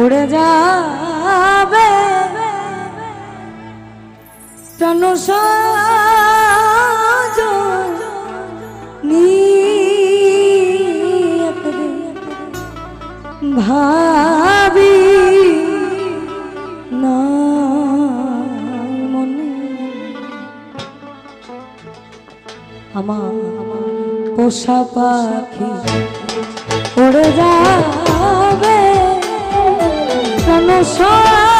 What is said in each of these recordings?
উড়ে যাবে। প্রাণ ভাবি না মনে। আমার পোষা পাখি উড়ে যাবে। প্রাণ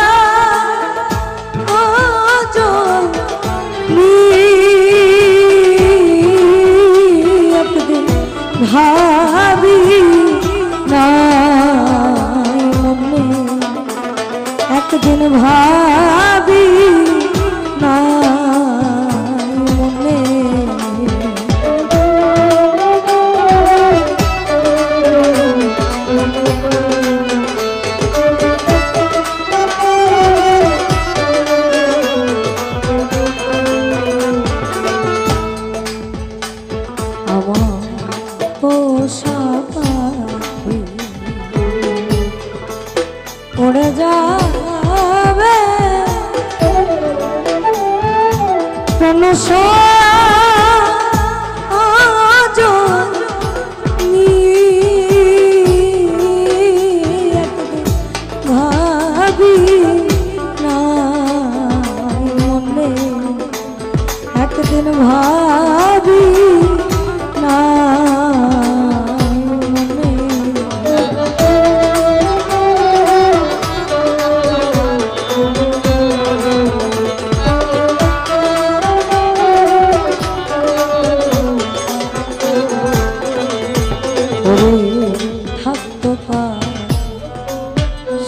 আমার পোষা পাখি উড়ে যাবে। কোন ভাবি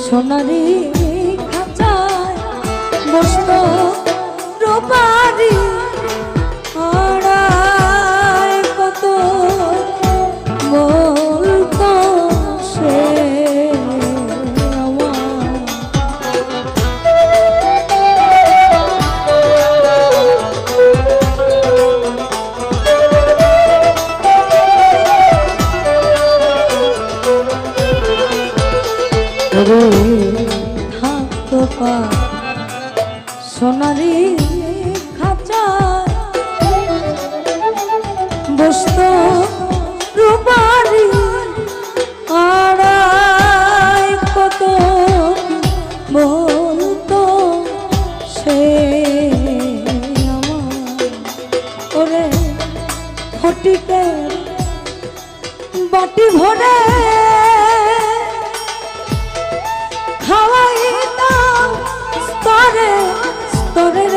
সোনারি খাঁচায় বসত রূপারি বসত রূপারি আড়াই কত বলতো সে আমার। ওরে ফটিকের বাটি ভরে খাওয়াইতাম স্তরে স্তরে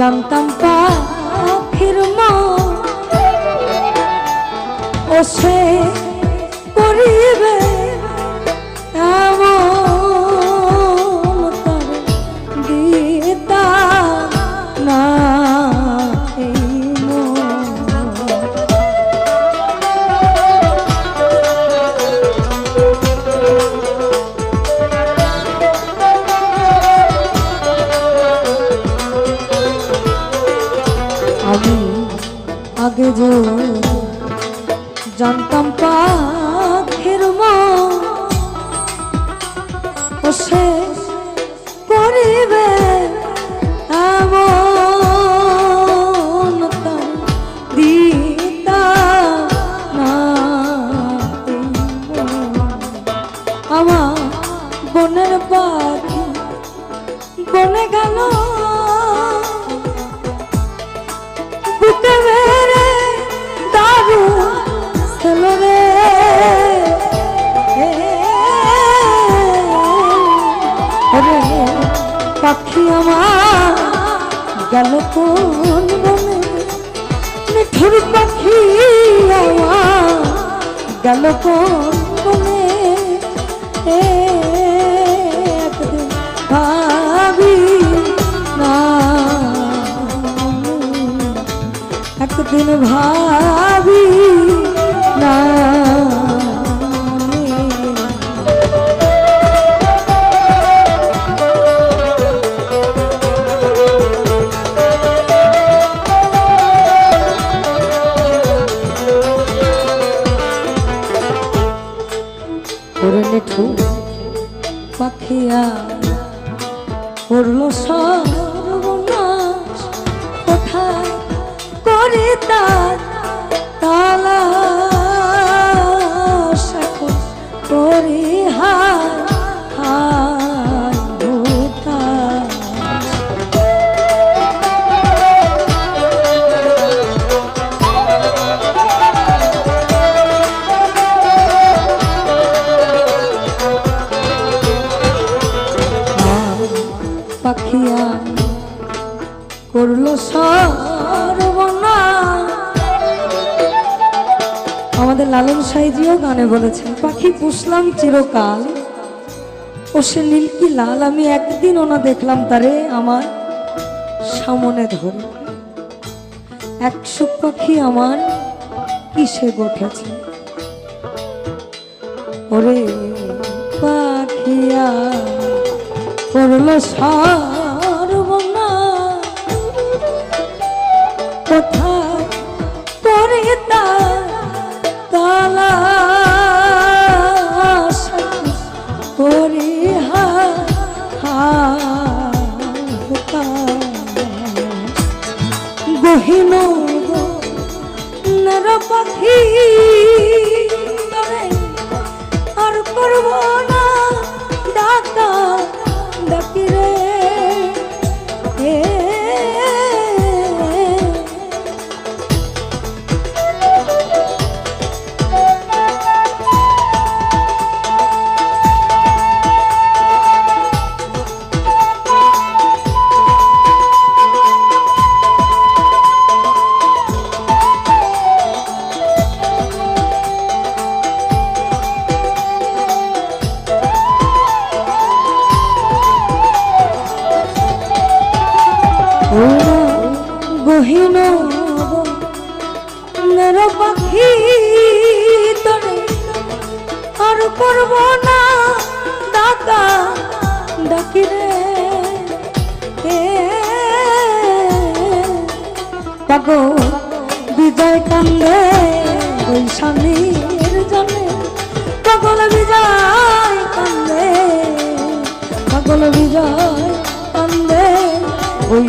জানতাম পাখির মা ও সে পাখি আমার। গেল কোন বনে মিঠুর পাখি আমার। গেল কোন বনে একদিন ভাবি না। একদিন ভাবি ওরে নেঠু পাখিয়া পড়ল সর্বনাশ। কোথায় করে তার তালা করি হায় হায় পাখিয়া করল সর্বনা আমাদের লালন সাইজিও গানে বলেছেন পাখি পুষলাম চিরকাল। ও সে নীলকি লাল, আমি একদিন ওনা দেখলাম তারে আমার সামনে ধরে। একশো পাখি আমার কিসে গঠেছে? ওরে করল সর্বনা কোথায় করে তালা করি হা গহিন নর করব না ডাকা রে। বিজয় কান্দে ওই স্বামীর পাগল বিজয় কান্দে, পাগল বিজয় কান্দে ওই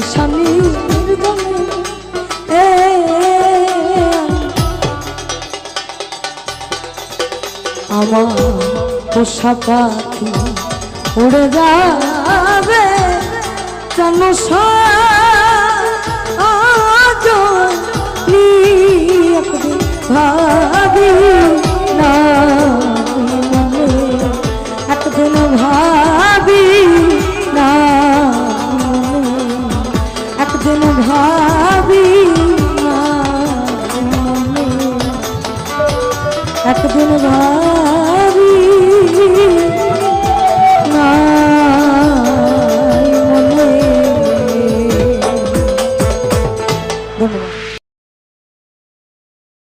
পোষা পাখি উড়ে যাবে একদিন ভাবি না একদিন ভাবি না একদিন ভাবি না একদিন ভাবি